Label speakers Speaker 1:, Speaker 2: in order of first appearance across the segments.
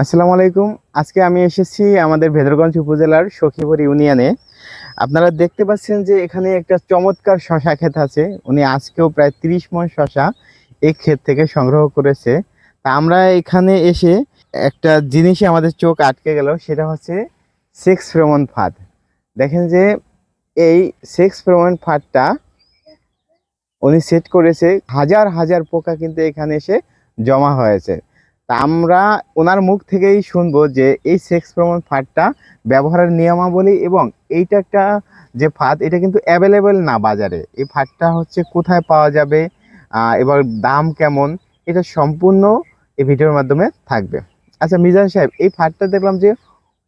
Speaker 1: আসসালামু আলাইকুম। আজকে আমি এসেছি আমাদের ভেদরগঞ্জ উপজেলার সখীপুর ইউনিয়নে। আপনারা দেখতে পাচ্ছেন যে এখানে একটা চমৎকার শশা ক্ষেত আছে। উনি আজকেও প্রায় তিরিশ মন শশা এই ক্ষেত থেকে সংগ্রহ করেছে। তা আমরা এখানে এসে একটা জিনিসই আমাদের চোখ আটকে গেল, সেটা হচ্ছে সেক্স ফ্রেমন ফাঁদ। দেখেন যে এই সেক্স ফ্রেমন ফাঁদটা উনি সেট করেছে, হাজার হাজার পোকা কিন্তু এখানে এসে জমা হয়েছে। তা আমরা ওনার মুখ থেকেই শুনব যে এই সেক্স প্রমোন ফাঁদটা ব্যবহারের নিয়মাবলী এবং এইটা একটা যে ফাঁদ এটা কিন্তু অ্যাভেলেবেল না বাজারে। এই ফাঁদটা হচ্ছে কোথায় পাওয়া যাবে এবার দাম কেমন এটা সম্পূর্ণ এই ভিডিওর মাধ্যমে থাকবে। আচ্ছা মিজান সাহেব এই ফাঁদটা দেখলাম যে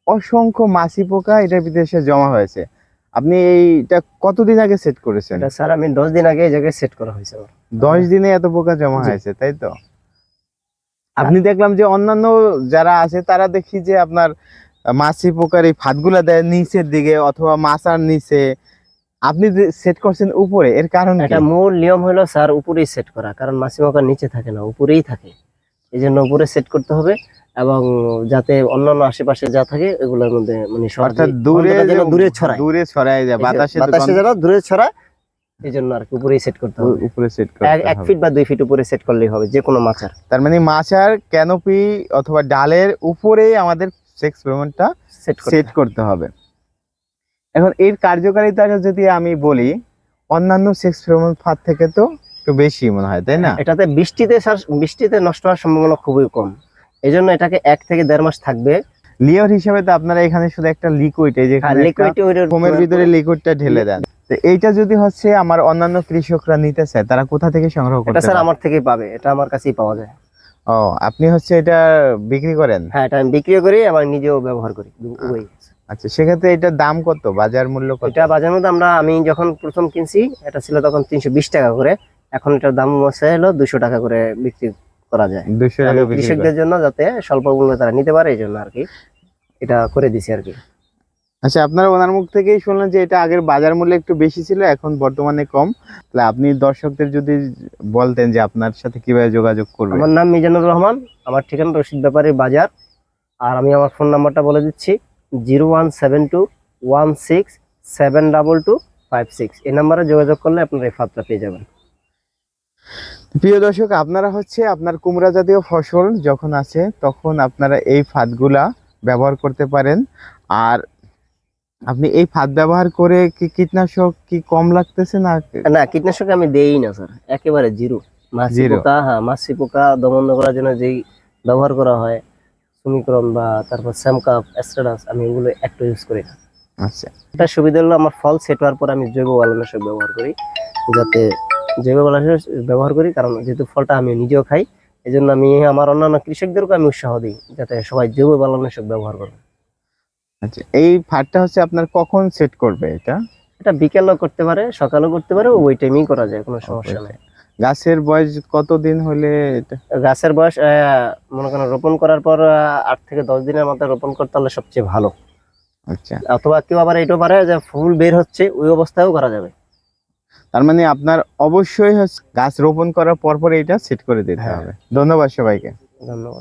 Speaker 1: অসংখ্য মাছি পোকা এটা বিদেশে জমা হয়েছে। আপনি এইটা কতদিন আগে সেট করেছেন?
Speaker 2: স্যার আমি দশ দিন আগে এই জায়গায় সেট করা হয়েছে।
Speaker 1: দশ দিনে এত পোকা জমা হয়েছে তাই তো? আপনি দেখলাম যে অন্যান্য যারা আছে তারা দেখি যে আপনার মাছি পোকার এই ফাঁদগুলা দেয় নিচের দিকে অথবা মাছার নিচে। আপনি সেট করছেন উপরে এর কারণ?
Speaker 2: এটা মূল নিয়ম হলো স্যার উপরেই সেট করা। কারণ মাছি পোকা নিচে থাকে না উপরেই থাকে। এই জন্য উপরে সেট করতে হবে এবং যাতে অন্যান্য আশেপাশে যা থাকে এগুলোর মধ্যে মানে
Speaker 1: অর্থাৎ দূরে
Speaker 2: দূরে ছড়ায়।
Speaker 1: দূরে ছড়ায় যায় বাতাসে
Speaker 2: বাতাসে যেন দূরে ছড়ায় এই জন্য আর কি উপরেই সেট করতে হবে।
Speaker 1: উপরে সেট করতে হবে।
Speaker 2: ফিট বা দুই ফিট উপরে সেট করলেই হবে যে কোনো মাচার।
Speaker 1: তার মানে মাছার ক্যানোপি অথবা ডালের উপরেই আমাদের সেক্স পেমেন্টটা
Speaker 2: সেট করতে
Speaker 1: হবে। এখন এর কার্যকারিতা যদি আমি বলি অন্যান্য সেক্স ফেরোমন ফাঁদ থেকে তো একটু বেশি মনে হয় তাই না?
Speaker 2: এটাতে বৃষ্টিতে বৃষ্টিতে নষ্ট হওয়ার সম্ভাবনা খুবই কম। এই জন্য এটাকে এক থেকে দেড় মাস থাকবে।
Speaker 1: লিওর হিসেবে তো আপনারা এখানে শুধু একটা লিকুইড এই যে
Speaker 2: লিকুইড
Speaker 1: ফোমের ভিতরে লিকুইডটা ঢেলে দেন। তো এইটা যদি হচ্ছে আমার অন্যান্য কৃষকরা নিতে চায় তারা কোথা থেকে সংগ্রহ
Speaker 2: এটা
Speaker 1: করতে
Speaker 2: স্যার
Speaker 1: পারে?
Speaker 2: আমার থেকেই পাবে এটা আমার কাছেই পাওয়া যায়।
Speaker 1: ও আপনি হচ্ছে এটা বিক্রি করেন?
Speaker 2: হ্যাঁ এটা আমি বিক্রি করি এবং নিজেও ব্যবহার করি উভয়ই।
Speaker 1: আচ্ছা সেক্ষেত্রে এটার দাম কত? বাজার মূল্য কত?
Speaker 2: এটা বাজারের মধ্যে আমরা আমি যখন প্রথম কিনছি এটা ছিল তখন তিনশো বিশ টাকা করে এখন এটার দাম হচ্ছে হলো দুশো টাকা করে বিক্রি করা যায়।
Speaker 1: দুশো টাকা।
Speaker 2: কৃষকদের জন্য যাতে স্বল্প মূল্যে তারা নিতে পারে এই জন্য আর কি এটা করে দিছি আর কি।
Speaker 1: আচ্ছা আপনারা ওনার মুখ থেকেই শুনলেন যে এটা আগের বাজার মূল্য একটু বেশি ছিল এখন বর্তমানে কম। তাহলে আপনি দর্শকদের যদি বলতেন যে আপনার সাথে কীভাবে যোগাযোগ করবে।
Speaker 2: আমার নাম মিজানুর রহমান আমার ঠিকানা রশিদ ব্যাপারী বাজার। আর আমি আমার ফোন নাম্বারটা বলে দিচ্ছি zero one seven two one six seven double two five six. এই নাম্বারে যোগাযোগ করলে আপনারা এই ফাতটা পেয়ে যাবেন।
Speaker 1: প্রিয় দর্শক আপনারা হচ্ছে আপনার কুমড়া জাতীয় ফসল যখন আছে তখন আপনারা এই ফাঁদগুলা ব্যবহার করতে পারেন। আর আপনি এই ফাঁদ ব্যবহার করে কি কীটনাশক কি কম লাগতেছে না?
Speaker 2: না কীটনাশক আমি দেই না স্যার। একেবারে জিরো। মাছি পোকা হ্যাঁ মাছি পোকা দমন করার জন্য যেই ব্যবহার করা হয় সুমিক্রন বা তারপর স্যামকাপ অ্যাস্ট্রাডাস আমি এগুলো একটু ইউজ করি না।
Speaker 1: আচ্ছা।
Speaker 2: এটা সুবিধা হলো আমার ফল সেট হওয়ার পর আমি জৈব বালানাশক ব্যবহার করি যাতে জৈব বালানাশক ব্যবহার করি কারণ যেহেতু ফলটা আমি নিজেও খাই এই জন্য আমি আমার অন্যান্য কৃষকদেরকে আমি উৎসাহ দিই যাতে সবাই জৈব বালানাশক ব্যবহার করে।
Speaker 1: আচ্ছা এই ফাঁদটা হচ্ছে আপনার কখন সেট করবে এটা?
Speaker 2: এটা বিকেলও করতে পারে সকালও করতে পারে ওই টাইমেই করা যায় কোনো সমস্যা নেই।
Speaker 1: গাছের বয়স কতদিন হলে
Speaker 2: গাছের বয়স মনে করেন রোপণ করার পর আট থেকে দশ দিনের মধ্যে রোপণ করতে হলে সবচেয়ে ভালো।
Speaker 1: আচ্ছা।
Speaker 2: অথবা কেউ আবার এটাও পারে যে ফুল বের হচ্ছে ওই অবস্থায়ও করা যাবে।
Speaker 1: তার মানে আপনার অবশ্যই গাছ রোপণ করার পর পর এটা সেট করে দিতে
Speaker 2: হ্যাঁ।
Speaker 1: হবে। ধন্যবাদ সবাইকে।
Speaker 2: ধন্যবাদ।